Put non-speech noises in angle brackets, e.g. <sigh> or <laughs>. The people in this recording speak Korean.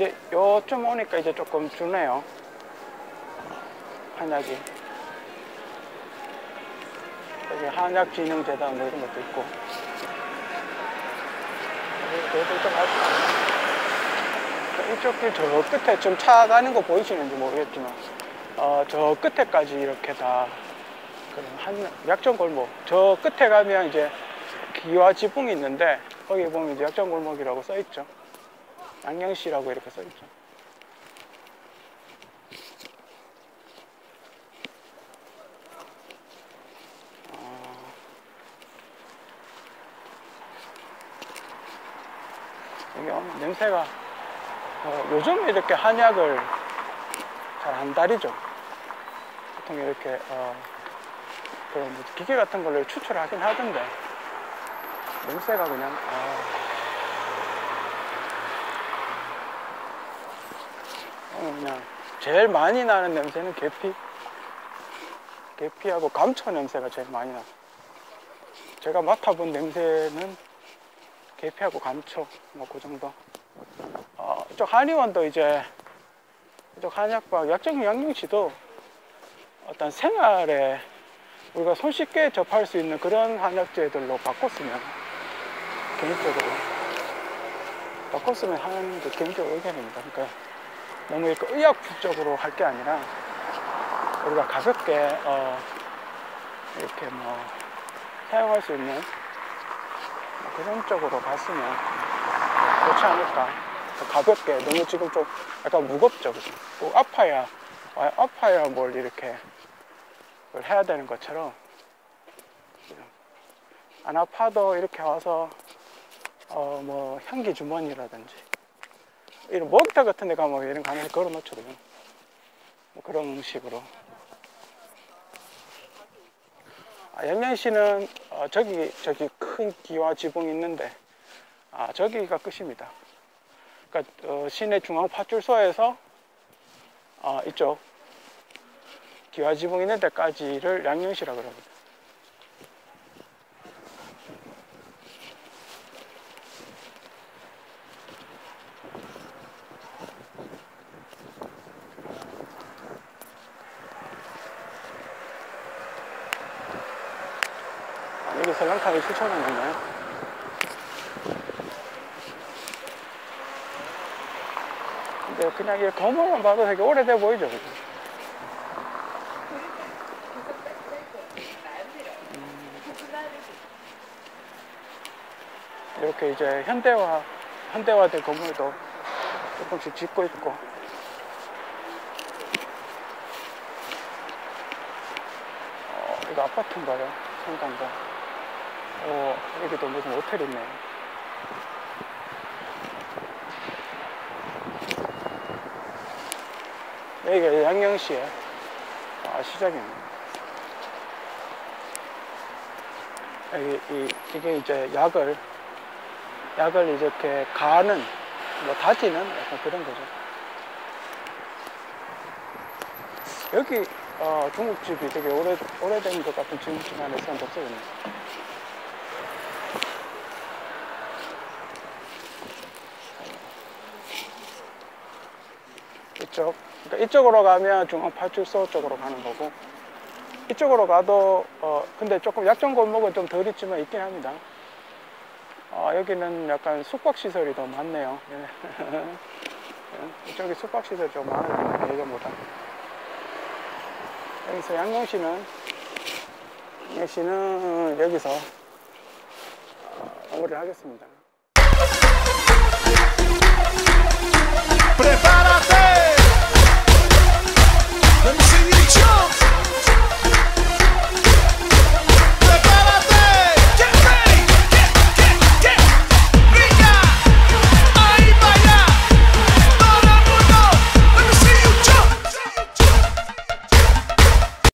이제 요쯤 오니까 이제 조금 주네요. 한약이. 여기 한약진흥재단 뭐 이런 것도 있고. 이쪽 길 저 끝에 좀 차 가는 거 보이시는지 모르겠지만, 어, 저 끝에까지 이렇게 다, 그런 한, 약정 골목. 저 끝에 가면 이제 기와 지붕이 있는데, 거기 보면 이제 약정 골목이라고 써 있죠. 양양시라고 이렇게 써있죠. 어, 여기 오면 냄새가 어, 요즘 이렇게 한약을 잘 안 다리죠. 보통 이렇게 어, 그런 뭐 기계 같은 걸로 추출하긴 하던데 냄새가 그냥 아, 어, 그냥 제일 많이 나는 냄새는 계피 계피하고 감초 냄새가 제일 많이 나. 제가 맡아본 냄새는 계피하고 감초 뭐 그 정도. 어, 이쪽 한의원도 이제 이쪽 한약박 약정 양용시도 어떤 생활에 우리가 손쉽게 접할 수 있는 그런 한약재들로 바꿨으면 개인적으로 바꿨으면 하는 게 개인적으로 의견입니다. 그러니까 너무 이렇게 의약적으로 할 게 아니라 우리가 가볍게 어, 이렇게 뭐 사용할 수 있는 뭐 그런 쪽으로 갔으면 좋지 않을까. 가볍게 너무 지금 좀 약간 무겁죠, 그죠? 꼭 아파야 아, 아파야 뭘 이렇게 해야 되는 것처럼 안 아파도 이렇게 와서 어 뭐 향기 주머니라든지 이런 목욕탕 같은 데 가면 이런 거 하나 걸어 놓거든요. 뭐 그런 식으로. 아, 양양시는 어, 저기 저기 큰 기와 지붕이 있는데 아 저기가 끝입니다. 그러니까 어, 시내 중앙 파출소에서 어, 이쪽 기와 지붕 있는 데까지를 양양시라 그럽니다. 설렁탕이 추천한 건가요? 근데 그냥 이 건물만 봐도 되게 오래돼 보이죠. 음. 이렇게 이제 현대화, 현대화된 건물도 조금씩 짓고 있고. 어, 이거 아파트인가요? 상가인가? 어, 여기도 무슨 호텔 있네. 여기가 양양시에 아, 시작입니다. 여기 이, 이게 이제 약을 약을 이렇게 가는 뭐 다지는 약간 그런 거죠. 여기 어, 중국집이 되게 오래 오래된 것 같은 중국집 안에 있었는데 없어졌네. 이쪽. 그러니까 이쪽으로 가면 중앙파출소 쪽으로 가는 거고 이쪽으로 가도 어 근데 조금 약정 골목은 좀 덜 있지만 있긴 합니다. 어, 여기는 약간 숙박시설이 더 많네요. 예. <laughs> 이쪽에 숙박시설이 좀 많아요 예전보다. 여기서 양경시는? 양경시는 여기서 어, 마무리를 하겠습니다.